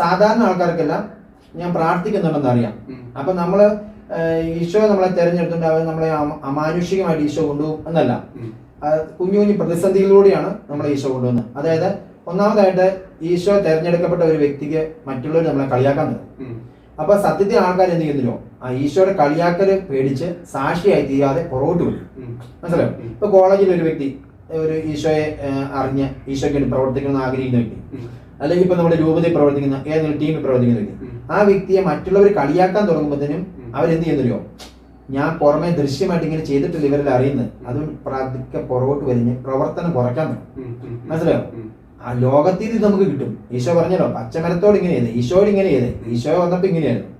സാധാരണ ആൾക്കാർക്കെല്ലാം ഞാൻ പ്രാർത്ഥിക്കുന്നുണ്ടെന്ന് അറിയാം. അപ്പൊ നമ്മൾ ഈശോ നമ്മളെ തെരഞ്ഞെടുത്തുകൊണ്ട് അവർ നമ്മളെ അമാനുഷികമായിട്ട് ഈശോ കൊണ്ടുപോകും എന്നല്ല കുഞ്ഞു കുഞ്ഞു പ്രതിസന്ധികളിലൂടെയാണ് നമ്മളെ ഈശോ കൊണ്ടുവന്നത് അതായത് ഒന്നാമതായിട്ട് ഈശോ തെരഞ്ഞെടുക്കപ്പെട്ട ഒരു വ്യക്തിക്ക് മറ്റുള്ളവർ നമ്മളെ കളിയാക്കാൻ തരും. അപ്പൊ സത്യത്തിൽ ആൾക്കാർ എന്ത് ചെയ്യുന്നില്ലോ ആ ഈശോയുടെ കളിയാക്കൽ പേടിച്ച് സാക്ഷിയായി തീരാതെ പുറകോട്ട് വരും. മനസ്സിലായോ. ഇപ്പൊ കോളേജിൽ ഒരു വ്യക്തി ഒരു ഈശോയെ അറിഞ്ഞ് ഈശോയ്ക്ക് പ്രവർത്തിക്കണം പ്രവർത്തിക്കണമെന്ന് ആഗ്രഹിക്കുന്ന വ്യക്തി. അല്ലെങ്കിൽ ഇപ്പൊ നമ്മുടെ രൂപതയിൽ പ്രവർത്തിക്കുന്ന ഏതെങ്കിലും ടീമിൽ പ്രവർത്തിക്കുന്ന ആ വ്യക്തിയെ മറ്റുള്ളവർ കളിയാക്കാൻ തുടങ്ങുമ്പോഴത്തേനും. അവരെന്ത് ചെയ്യുന്നല്ലോ ഞാൻ പുറമെ ദൃശ്യമായിട്ട് ഇങ്ങനെ ചെയ്തിട്ടില്ല ഇവരെല്ലാം അറിയുന്നത്. അതും പ്രാർത്ഥിക്ക പുറകോട്ട് വലിഞ്ഞ് പ്രവർത്തനം കുറയ്ക്കാൻ. മനസ്സിലായോ? ആ ലോകത്തിൽ ഇത് നമുക്ക് കിട്ടും. ഈശോ പറഞ്ഞല്ലോ പച്ചമരത്തോട് ഇങ്ങനെ ചെയ്തേ ഈശോയോട് ഇങ്ങനെ ചെയ്തേ ഈശോ വന്നപ്പോ ഇങ്ങനെയായിരുന്നു.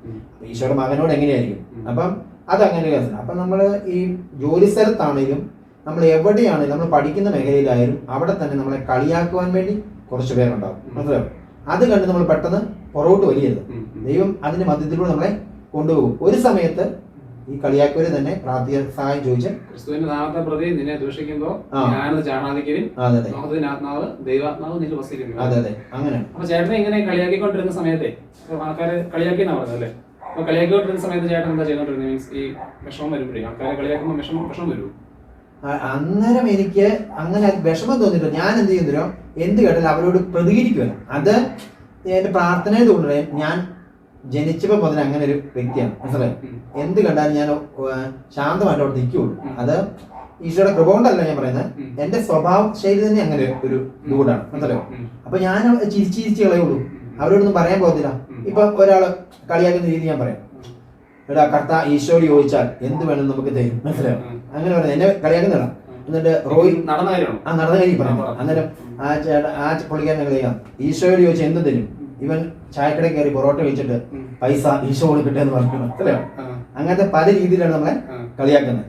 ഈശോയുടെ മകനോട് എങ്ങനെയായിരിക്കും? അപ്പം അതങ്ങനെ അങ്ങനെ കേസാണ് അപ്പം നമ്മൾ ഈ ജോലി സ്ഥലത്താണേലും നമ്മൾ എവിടെയാണ് നമ്മൾ പഠിക്കുന്ന മേഖലയിലായാലും അവിടെ തന്നെ നമ്മളെ കളിയാക്കുവാൻ വേണ്ടി കുറച്ച് പേരുണ്ടാവും. മനസ്സിലാവും അത് കണ്ട് നമ്മൾ പെട്ടെന്ന് പുറകോട്ട് വലിയരുത്. ദൈവം അതിന്റെ മധ്യത്തിലൂടെ നമ്മളെ കൊണ്ടുപോകും. ഒരു സമയത്ത് ഈ കളിയാക്കവര് തന്നെ പ്രാർത്ഥിക സഹായം ചോദിച്ച് ക്രിസ്തുവിന്റെ നാമത്തെ പ്രതി നിന്നെ ദൂഷിക്കുമ്പോൾ. ഞാനത് ലോകത്തിന്റെ ആത്മാവ് ദൈവാത്മാവ് നിന്നിൽ വസിക്കുന്നു അതെ അതെ. അങ്ങനെ. അപ്പൊ ചേട്ടനെ ഇങ്ങനെ കളിയാക്കിക്കൊണ്ടിരുന്ന സമയത്തെ ആൾക്കാര് കളിയാക്കി എന്നാ പറഞ്ഞത് അല്ലേ? അപ്പൊ കളിയാക്കിക്കൊണ്ടിരുന്ന സമയത്ത് ചേട്ടൻ എന്താ ചെയ്തോണ്ടിരുന്നത് മീൻസ് ഈ വിഷമം വരുമ്പോഴേ ആൾക്കാരെ കളിയാക്കുമ്പോൾ വിഷമം വിഷമം വരൂ. ആ- അന്നേരം എനിക്ക് അങ്ങനെ വിഷമം തോന്നിയിട്ടോ. ഞാൻ എന്ത് ചെയ്യുന്നോ എന്ത് കേട്ടാലും അവരോട് പ്രതികരിക്കുമല്ലോ അത് എന്റെ പ്രാർത്ഥനയെ തോന്നുന്നത് ഞാൻ ജനിച്ചപ്പോൾ മുതൽ അങ്ങനെ ഒരു വ്യക്തിയാണ്. മനസ്സിലായി? എന്ത് കണ്ടാലും ഞാൻ ശാന്തമായിട്ട് അവിടെ നിൽക്കുകയുള്ളൂ. അത് ഈശോയുടെ കൃപ കൊണ്ടല്ല ഞാൻ പറയുന്നത്. എന്റെ സ്വഭാവ ശൈലി തന്നെ അങ്ങനെ ഒരു ഇതുകൊണ്ടാണ്. മനസ്സിലായോ. അപ്പൊ ഞാൻ ചിരിച്ചിരിച്ച് ചിരിച്ച് കളയുള്ളൂ. അവരോടൊന്നും പറയാൻ പോകത്തില്ല. ഇപ്പൊ ഒരാൾ കളിയാക്കുന്ന രീതി ഞാൻ പറയാം. എടാ കർത്ത ഈശോട് ചോദിച്ചാൽ എന്ത് വേണം നമുക്ക് തരും മനസ്സിലാവും. അങ്ങനെ പറഞ്ഞു എന്നെ കളിയാക്കുന്നില്ല എന്നിട്ട് റോയി നടന്ന കാര്യമാണോ? ആ നടന്ന കാര്യം പറഞ്ഞു അന്നേരം ആ ചേട്ടാ ആ പുള്ളിക്കാരനെ കളിയാം ഈശോയോട് ചോദിച്ചാൽ എന്ത് തരും? ഇവൻ ചായക്കടയിൽ കയറി പൊറോട്ട വെച്ചിട്ട് പൈസ ഈശോ കൊടുക്കട്ടെ എന്ന് പറഞ്ഞു മനസ്സിലാവും. അങ്ങനത്തെ പല രീതിയിലാണ് നമ്മളെ കളിയാക്കുന്നത്.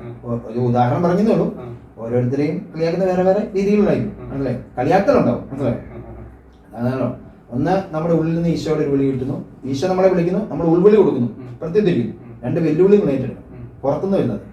ഒരു ഉദാഹരണം പറഞ്ഞതേ ഉള്ളൂ. ഓരോരുത്തരെയും കളിയാക്കുന്ന വേറെ വേറെ രീതിയിലുണ്ടായിരിക്കും അല്ലേ മനസ്സിലായോ? കളിയാക്കലുണ്ടാവും. മനസ്സിലായോ. അതാണല്ലോ ഒന്ന് നമ്മുടെ ഉള്ളിൽ നിന്ന് ഈശോയുടെ ഒരു വിളി കിട്ടുന്നു. ഈശോ നമ്മളെ വിളിക്കുന്നു നമ്മൾ ഉൾവിളി കൊടുക്കുന്നു ഉം. രണ്ട് വെല്ലുവിളികൾ ഏറ്റെടുക്കണം. പുറത്തുനിന്ന് വരുന്നത്